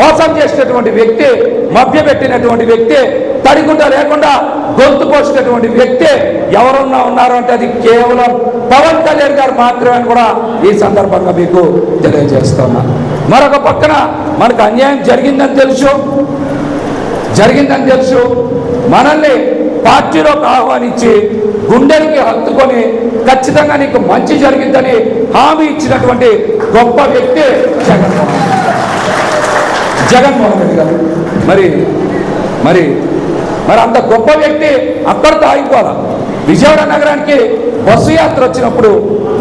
మోసం చేసినటువంటి వ్యక్తి మభ్యపెట్టినటువంటి వ్యక్తి తడిగుండ లేకుండా గొంతు పోసినటువంటి వ్యక్తి ఎవరున్నా ఉన్నారు అంటే అది కేవలం పవన్ కళ్యాణ్ గారు మాత్రమే అని కూడా ఈ సందర్భంగా మీకు తెలియజేస్తున్నా. మరొక పక్కన మనకు అన్యాయం జరిగిందని తెలుసు. జరిగిందని తెలుసు. మనల్ని పార్టీలోకి ఆహ్వానించి గుండెలకి హత్తుకొని ఖచ్చితంగా నీకు మంచి జరిగిందని హామీ ఇచ్చినటువంటి గొప్ప వ్యక్తి జగన్. జగన్మోహన్ రెడ్డి గారు. మరి మరి మరి అంత గొప్ప వ్యక్తి అక్కడితో ఆగిపోవాలా విజయవాడ నగరానికి బస్సు యాత్ర వచ్చినప్పుడు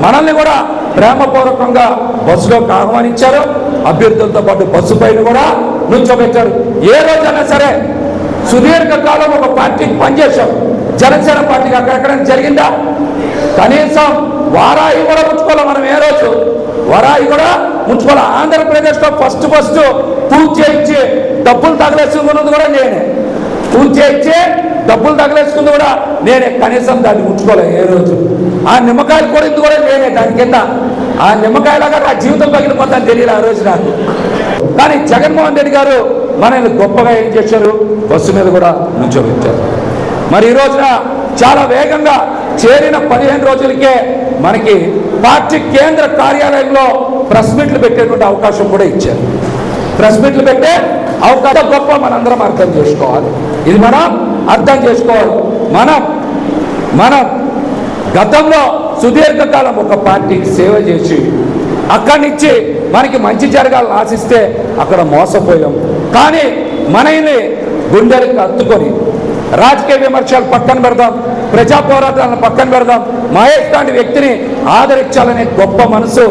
మనల్ని కూడా ప్రేమపూర్వకంగా బస్సులోకి ఆహ్వానించారు. అభ్యర్థులతో పాటు బస్సు పైన కూడా నుంచోబెట్టారు. ఏ రోజైనా సరే సుదీర్ఘ కాలం ఒక పార్టీకి పనిచేశాం. జనసేన పార్టీకి అక్కడెక్కడ జరిగిందా? కనీసం వారాయి కూడా పుచ్చుకోవాలి మనం ఏ రోజు. వరాయి కూడా మున్సిపల్ ఆంధ్రప్రదేశ్లో ఫస్ట్ ఫస్ట్ పూజ చేయించి డబ్బులు తగలేసుకున్నది కూడా నేనే. పూజ చేయించి డబ్బులు తగలేసుకుంది కూడా నేనే. కనీసం దాన్ని ఉంచుకోలేదు ఏ రోజు. ఆ నిమ్మకాయలు కొడింది కూడా నేనే దాని కింద. ఆ నిమ్మకాయలాగా నా జీవితం పగిలిపోతాను తెలియదు ఆ రోజు నాకు. కానీ జగన్మోహన్ రెడ్డి గారు మనల్ని గొప్పగా ఏం చేశారు? బస్సు మీద కూడా నుంచోబెట్టారు. మరి ఈ రోజున చాలా వేగంగా చేరిన పదిహేను రోజులకే మనకి పార్టీ కేంద్ర కార్యాలయంలో ప్రెస్ మీట్లు పెట్టేటువంటి అవకాశం కూడా ఇచ్చారు. ప్రెస్ మీట్లు పెట్టే అవకాశం గొప్ప మనందరం అర్థం చేసుకోవాలి. ఇది మనం అర్థం చేసుకోవాలి. మనం మనం గతంలో సుదీర్ఘకాలం ఒక పార్టీకి సేవ చేసి అక్కడి నుంచి మనకి మంచి జరగాలని ఆశిస్తే అక్కడ మోసపోయాం. కానీ మనల్ని గుండెలకు అత్తుకొని రాజకీయ విమర్శలు పక్కన పెడదాం ప్రజా పోరాటాలను పక్కన పెడదాం మహేష్ లాంటి వ్యక్తిని ఆదరించాలనే గొప్ప మనసు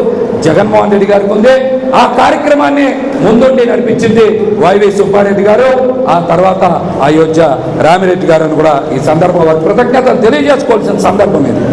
జగన్మోహన్ రెడ్డి గారికి ఉంది ఆ కార్యక్రమాన్ని ముందుండి నడిపించింది వైవి సుబ్బారెడ్డి గారు. ఆ తర్వాత అయోధ్య రామిరెడ్డి గారు అని కూడా ఈ సందర్భంలో వారి కృతజ్ఞతలు తెలియజేసుకోవాల్సిన సందర్భం ఇది.